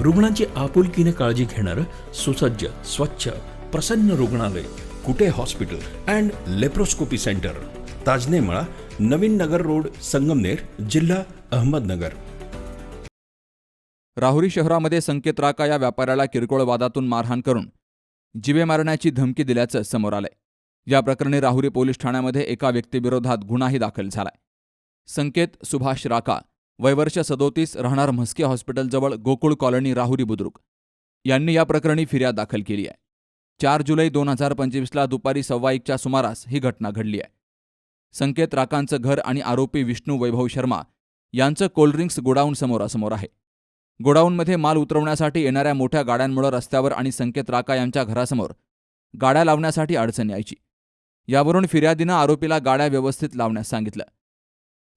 रुग्णांची आपुलकीने काळजी घेणारं सुसज्ज स्वच्छ प्रसन्न रुग्णालय Kute hospital and laparoscopy centre. Tajnemala Naveen Nagar road Sangamner जिल्हा अहमदनगर. राहुरी शहरामध्ये संकेत राका या व्यापाऱ्याला किरकोळ वादातून मारहाण करून जिवे मारण्याची धमकी दिल्याचं समोर आलंय. या प्रकरणी राहुरी पोलीस ठाण्यामध्ये एका व्यक्तीविरोधात गुन्हाही दाखल झालाय. संकेत सुभाष राका वयवर्ष सदोतीस राहणार म्हस्के हॉस्पिटलजवळ गोकुळ कॉलनी राहुरी बुद्रुक. यांनी या प्रकरणी फिर्याद दाखल केली आहे. चार जुलै दोन हजार पंचवीसला दुपारी सव्वा एकच्या सुमारास ही घटना घडली आहे. संकेत राकांचं घर आणि आरोपी विष्णू वैभव शर्मा यांचं कोल्ड्रिंक्स गोडाऊन समोरासमोर आहे. गोडाऊनमध्ये माल उतरवण्यासाठी येणाऱ्या मोठ्या गाड्यांमुळे रस्त्यावर आणि संकेत राका यांच्या घरासमोर गाड्या लावण्यासाठी अडचण यायची. यावरून फिर्यादीनं आरोपीला गाड्या व्यवस्थित लावण्यास सांगितलं.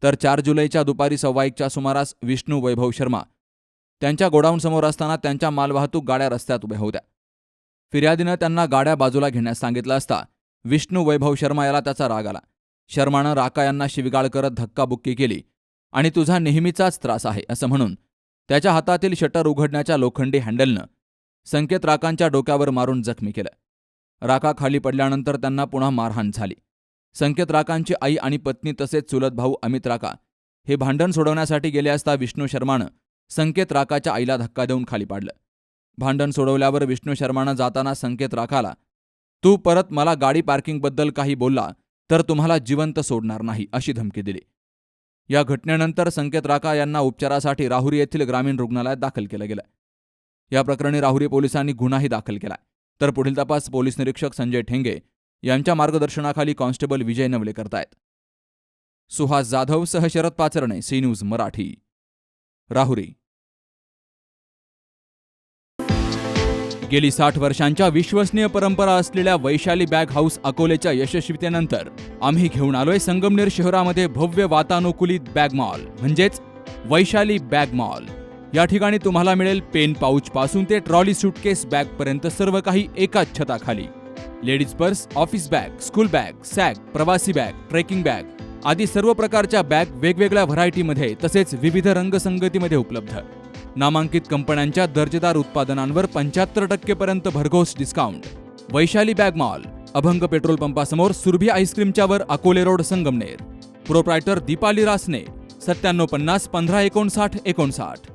तर चार जुलैच्या दुपारी सव्वा एकच्या सुमारास विष्णू वैभव शर्मा त्यांच्या गोडाऊनसमोर असताना त्यांच्या मालवाहतूक गाड्या रस्त्यात उभ्या होत्या. फिर्यादीनं त्यांना गाड्या बाजूला घेण्यास सांगितलं असता विष्णू वैभव शर्मा याला त्याचा राग आला. शर्मानं राका यांना शिविगाळ करत धक्काबुक्की केली. आणि तुझा नेहमीचाच त्रास आहे असं म्हणून त्याच्या हातातील शटर उघडण्याच्या लोखंडी हँडलनं संकेत राकांच्या डोक्यावर मारून जखमी केलं. राका खाली पडल्यानंतर त्यांना पुन्हा मारहाण झाली. संकेत राकांची आई आणि पत्नी तसेच चुलत भाऊ अमित राका हे भांडण सोडवण्यासाठी गेले असता विष्णू शर्मानं संकेत राकाच्या आईला धक्का देऊन खाली पाडलं. भांडण सोडवल्यावर विष्णू शर्मानं जाताना संकेत राखाला तू परत मला गाडी पार्किंगबद्दल काही बोलला तर तुम्हाला जिवंत सोडणार नाही अशी धमकी दिली. या घटनेनंतर संकेत राका यांना उपचारासाठी राहुरी येथील ग्रामीण रुग्णालयात दाखल केलं गेलं. या प्रकरणी राहुरी पोलिसांनी गुन्हाही दाखल केला. तर पुढील तपास पोलीस निरीक्षक संजय ठेंगे यांच्या मार्गदर्शनाखाली कॉन्स्टेबल विजय नवले करतायत. सुहास जाधव सह शरद पाचरणे सी न्यूज मराठी. राहुरी. गेली साठ वर्षांच्या विश्वसनीय परंपरा असलेल्या वैशाली बॅग हाऊस अकोलेच्या यशस्वीतेनंतर आम्ही घेऊन आलोय संगमनेर शहरामध्ये भव्य वातानुकूलित बॅग मॉल म्हणजेच वैशाली बॅग मॉल. या ठिकाणी तुम्हाला मिळेल पेन पाऊच पासून ते ट्रॉली सुटकेस बॅग पर्यंत सर्व काही एकाच छताखाली. Ladies purse office bag school bag sag प्रवासी बॅग ट्रेकिंग बॅग आदी सर्व प्रकारच्या बॅग वेगवेगळ्या व्हरायटीमध्ये तसेच विविध रंगसंगतीमध्ये उपलब्ध. नामांकित कंपन्यांच्या दर्जेदार उत्पादनांवर पंच्याहत्तर टक्केपर्यंत भरघोस discount Vaishali bag mall Abhang petrol पंपासमोर Surabhi आईस्क्रीमच्या वर अकोले रोड संगमनेर. प्रोप्रायटर दीपाली रासने सत्त्याण्णव पन्नास पंधरा एकोणसाठ एकोणसाठ.